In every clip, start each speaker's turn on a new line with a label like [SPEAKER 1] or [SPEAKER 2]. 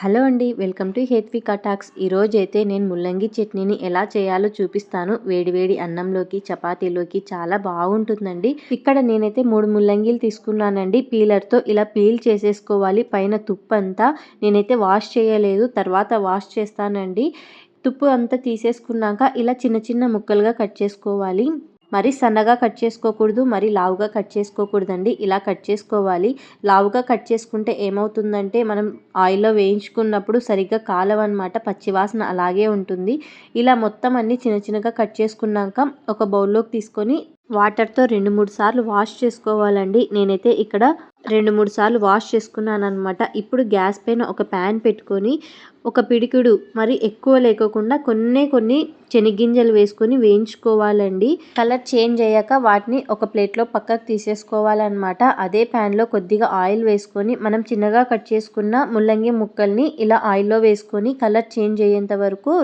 [SPEAKER 1] Hello అండి welcome to Hethvika talks. ఈరోజైతే నేను ముల్లంగి చట్నీని ఎలా చేయాలో చూపిస్తాను. వేడివేడి అన్నంలోకి చపాతీలోకి చాలా బాగుంటుందండి. ఇక్కడ నేనైతే మూడు ముల్లంగిలు తీసుకున్నానండి. పీలర్తో ఇలా పీల్ చేసేసుకోవాలి. పైన తుప్పు అంతా నేనైతే వాష్ చేయలేదు. తర్వాత వాష్ చేస్తానండి. తుప్పు అంతా తీసేసుకున్నాక ఇలా చిన్న చిన్న ముక్కలుగా కట్ చేసుకోవాలి. మరి సన్నగా కట్ చేసుకోకూడదు మరి లావుగా కట్ చేసుకోకూడదండి. ఇలా కట్ చేసుకోవాలి. లావుగా కట్ చేసుకుంటే ఏమవుతుందంటే మనం ఆయిల్లో వేయించుకున్నప్పుడు సరిగ్గా కాలవన్నమాట పచ్చివాసన అలాగే ఉంటుంది. ఇలా మొత్తం అన్ని చిన్న చిన్నగా కట్ చేసుకున్నాక ఒక బౌల్లోకి తీసుకొని వాటర్తో రెండు మూడు సార్లు వాష్ చేసుకోవాలండి. నేనైతే ఇక్కడ రెండు మూడు సార్లు వాష్ చేసుకున్నాను అనమాట ఇప్పుడు గ్యాస్ పైన ఒక ప్యాన్ పెట్టుకొని ఒక పిడికిడు మరి ఎక్కువ లేకోకుండా కొన్నే కొన్ని శనగ్గింజలు వేసుకొని వేయించుకోవాలండి. కలర్ చేంజ్ అయ్యాక వాటిని ఒక ప్లేట్లో పక్కకు తీసేసుకోవాలన్నమాట. అదే ప్యాన్లో కొద్దిగా ఆయిల్ వేసుకొని మనం చిన్నగా కట్ చేసుకున్న ముల్లంగి ముక్కల్ని ఇలా ఆయిల్లో వేసుకొని కలర్ చేంజ్ అయ్యేంత వరకు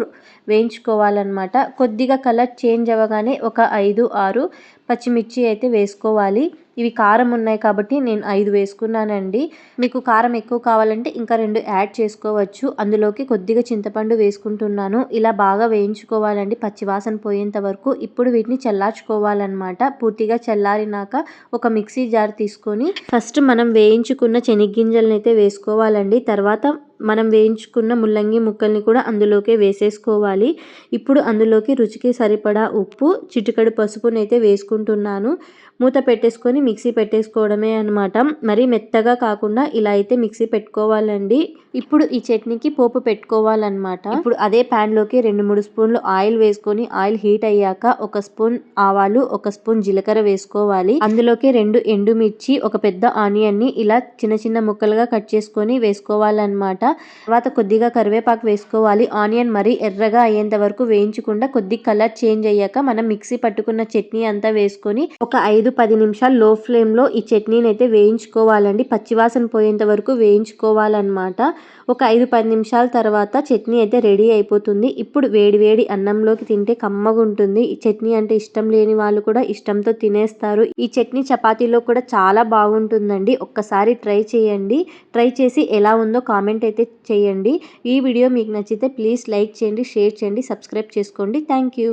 [SPEAKER 1] వేయించుకోవాలన్నమాట. కొద్దిగా కలర్ చేంజ్ అవ్వగానే ఒక ఐదు ఆరు పచ్చిమిర్చి అయితే వేసుకోవాలి. ఇవి కారం ఉన్నాయి కాబట్టి నేను ఐదు వేసుకున్నానండి. మీకు కారం ఎక్కువ కావాలంటే ఇంకా రెండు యాడ్ చేసుకోవచ్చు. అందులోకి కొద్దిగా చింతపండు వేసుకుంటున్నాను. ఇలా బాగా వేయించుకోవాలండి. పచ్చివాసన పోయేంత వరకు ఇప్పుడు వీటిని చల్లార్చుకోవాలన్నమాట. పూర్తిగా చల్లారినాక ఒక మిక్సీ జార్ తీసుకొని ఫస్ట్ మనం వేయించుకున్న శనగ్గింజలను అయితే వేసుకోవాలండి. తర్వాత మనం వేయించుకున్న ముల్లంగి ముక్కల్ని కూడా అందులోకే వేసేసుకోవాలి. ఇప్పుడు అందులోకి రుచికి సరిపడా ఉప్పు చిటికడు పసుపునైతే వేసుకుంటున్నాను. మూత పెట్టేసుకొని మిక్సీ పెట్టేసుకోవడమే అనమాట మరి మెత్తగా కాకుండా ఇలా అయితే మిక్సీ పెట్టుకోవాలండి. ఇప్పుడు ఈ చట్నీకి పోపు పెట్టుకోవాలన్నమాట. ఇప్పుడు అదే ప్యాన్లోకి రెండు మూడు స్పూన్లు ఆయిల్ వేసుకొని ఆయిల్ హీట్ అయ్యాక ఒక స్పూన్ ఆవాలు ఒక స్పూన్ జీలకర్ర వేసుకోవాలి. అందులోకి రెండు ఎండుమిర్చి ఒక పెద్ద ఆనియన్ని ఇలా చిన్న చిన్న ముక్కలుగా కట్ చేసుకొని వేసుకోవాలన్నమాట. తర్వాత కొద్దిగా కరివేపాకు వేసుకోవాలి. ఆనియన్ మరి ఎర్రగా అయ్యేంత వరకు వేయించకుండా కొద్ది కలర్ చేంజ్ అయ్యాక మనం మిక్సీ పట్టుకున్న చట్నీ అంతా వేసుకొని ఒక ఐదు పది నిమిషాలు లో ఫ్లేమ్లో ఈ చట్నీని అయితే వేయించుకోవాలండి. పచ్చివాసన పోయేంత వరకు వేయించుకోవాలన్నమాట. ఒక ఐదు పది నిమిషాల తర్వాత చట్నీ అయితే రెడీ అయిపోతుంది. ఇప్పుడు వేడి వేడి అన్నంలోకి తింటే కమ్మగా ఉంటుంది. ఈ చట్నీ అంటే ఇష్టం లేని వాళ్ళు కూడా ఇష్టంతో తినేస్తారు. ఈ చట్నీ చపాతీలో కూడా చాలా బాగుంటుందండి. ఒక్కసారి ట్రై చేయండి. ట్రై చేసి ఎలా ఉందో కామెంట్ అయితే అయితే చేయండి. ఈ వీడియో మీకు నచ్చితే ప్లీజ్ లైక్ చేయండి షేర్ చేయండి సబ్స్క్రైబ్ చేసుకోండి. Thank you.